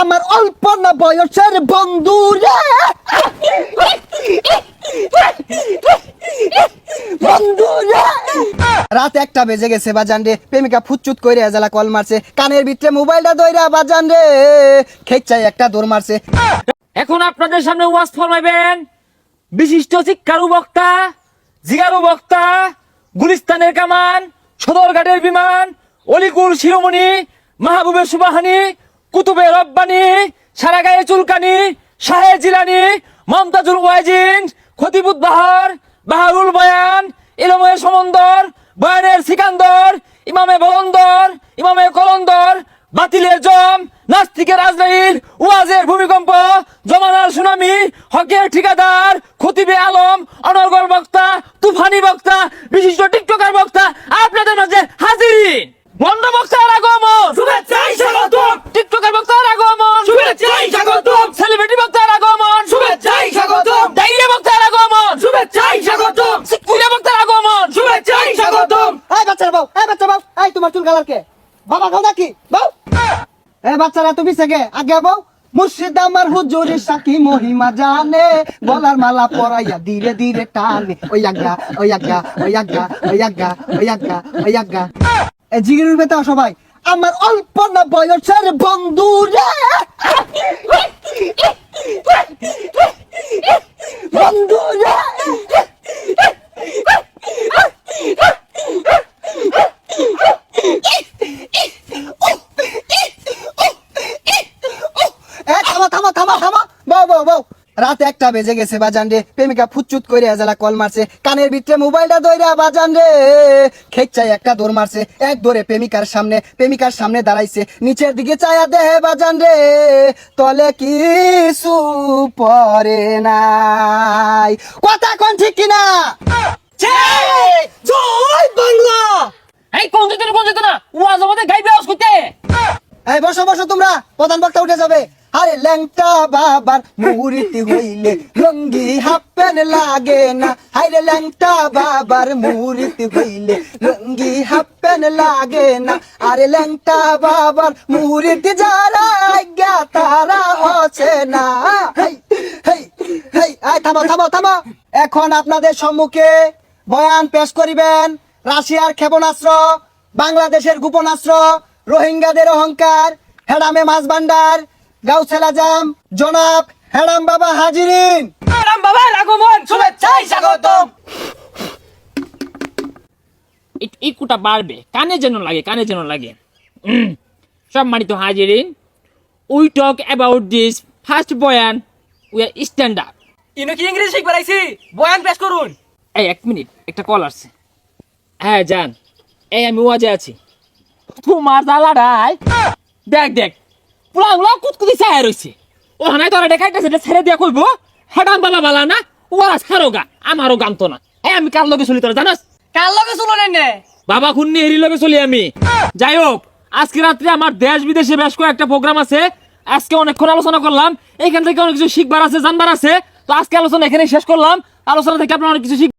আমার অল্প না বয়সের বন্ধু রে বন্ধু রে রাত একটা বেজে গেছে বাজান রে। প্রেমিকা ফুচুত কইরে এজালা কল মারছে। কানের ভিতরে মোবাইলটা দইরা বাজান রে। খেচ্ছাই একটা দৌড় মারছে। এখন আপনাদের সামনে ওয়াজ ফরমাইবেন। বিশিষ্ট শিক্ষারু বক্তা জিগারু বক্তা গুলিস্তানের কামান, সদরঘাটের বিমান, অলিকুল শিরোমণি, মাহবুবের সুবাহানি কুতুবে রব্বানি সারা গায়ে চুলকানি, শাহে জিলানি, মমতাজুল ওয়াইজিন, খতিবুদ বাহার, বাহারুল বয়ান, ইলমে সমন্দর, বয়ানের সিকান্দর, ইমামে বলন্দর, ইমামে কলন্দর বাতিলের জম নাস্তিকের আজরাইল ওয়াজের ভূমিকম্প, জমানার সুনামি, হকের ঠিকাদার, খতিবে আলম, অনর্গল বক্তা, তুফানি বক্তা, বিশিষ্ট টিকটকার বক্তা, আপনাদের মাঝে হাজিরিন বন্ধ বক্তার আগমন। শুভেচ্ছাই স্বাগতম বাচ্চা এই তোমার চুল কালার কে? বাবা খাও নাকি? বাচ্চারা তুমি সেকে আগে মুর্শিদ আমার সাকি মহিমা জানে মালা পরাইয়া ধীরে ধীরে টানে। ওই আগা ওই আগা ওই আগা ওই আগা ওই আগা ওই আগা এ জিগির সবাই, আমার অল্প না বয়সের বন্ধু রে! বন্ধু রে এ, থামো থামো থামো থামো বউ। রাত একটা বেজে গেছে বাজান রে। প্রেমিকা ফুচুত করে এজালা কল মারছে। কানের ভিতরে মোবাইলটা দইরা বাজান রে। খেচ্ছাই একটা দৌড় মারছে। এক দৌড়ে প্রেমিকার সামনে প্রেমিকার সামনে দাঁড়াইছে। নিচের দিকে চায়া দেহে বাজান রে। তলে কিছু পরে নাই। কথা কোন ঠিক কিনা? জয় বাংলা এই কোন যেত না কোন যেত না ওয়াজ আমাদের গাইবে আওয়াজ করতে এই বসো বসো, তোমরা। প্রধান বক্তা উঠে যাবে। আরে ল্যাংটা বাবার মুহুরিতি হইলে লঙ্গি হাফেন লাগে না। আরে ল্যাংটা বাবার মুহুরিতি হইলে লঙ্গি হাফেন লাগে না। আরে ল্যাংটা বাবার মুহুরিতি যারা আজ্ঞা, তারা হচ্ছে না। এই থামো থামো থামো। এখন আপনাদের সম্মুখে বয়ান পেশ করিবেন। রাশিয়ার ক্ষেপণাস্ত্র, বাংলাদেশের গোপনাস্ত্র রোহিঙ্গাদের অহংকার হেডামে মাছ ভান্ডার গাউসেল আজম জনাব হেডাম বাবা হাজিরিন। রাম বাবার আগমন শুভেচ্ছাই স্বাগতম। ইকুটা বাড়বে কানে যেন লাগে কানে যেন লাগে। উম, সম্মানিত হাজিরিন we talk about this first বয়ান উই আর স্ট্যান্ডার্ড ইনো কি ইংরেজি শিখবার আইছি? বয়ান পেশ করুন। এই এক মিনিট একটা কল আসছে। হ্যাঁ জান এই আমি ওয়াজে আছি। তোমার দেখ দেখ পুলাগুলা কুতকুতি রয়েছে ও হানাই তোরা দেখাইতেছে এটা ছেড়ে দিয়া কইব হেডাম বালা বালা না ওরা ছাড়ো গা আমারও গাম তো না। এই আমি কার লগে চলি তোরা জানাস? কার লগে চলো নে বাবা খুন্নি হেরি লগে চলি আমি। যাই হোক আজকে রাত্রে আমার দেশ বিদেশে বেশ কয়েকটা প্রোগ্রাম আছে। আজকে অনেকক্ষণ আলোচনা করলাম। এখান থেকে অনেক কিছু শিখবার আছে জানবার আছে। তো আজকে আলোচনা এখানে শেষ করলাম। আলোচনা থেকে আপনারা অনেক কিছু শিখ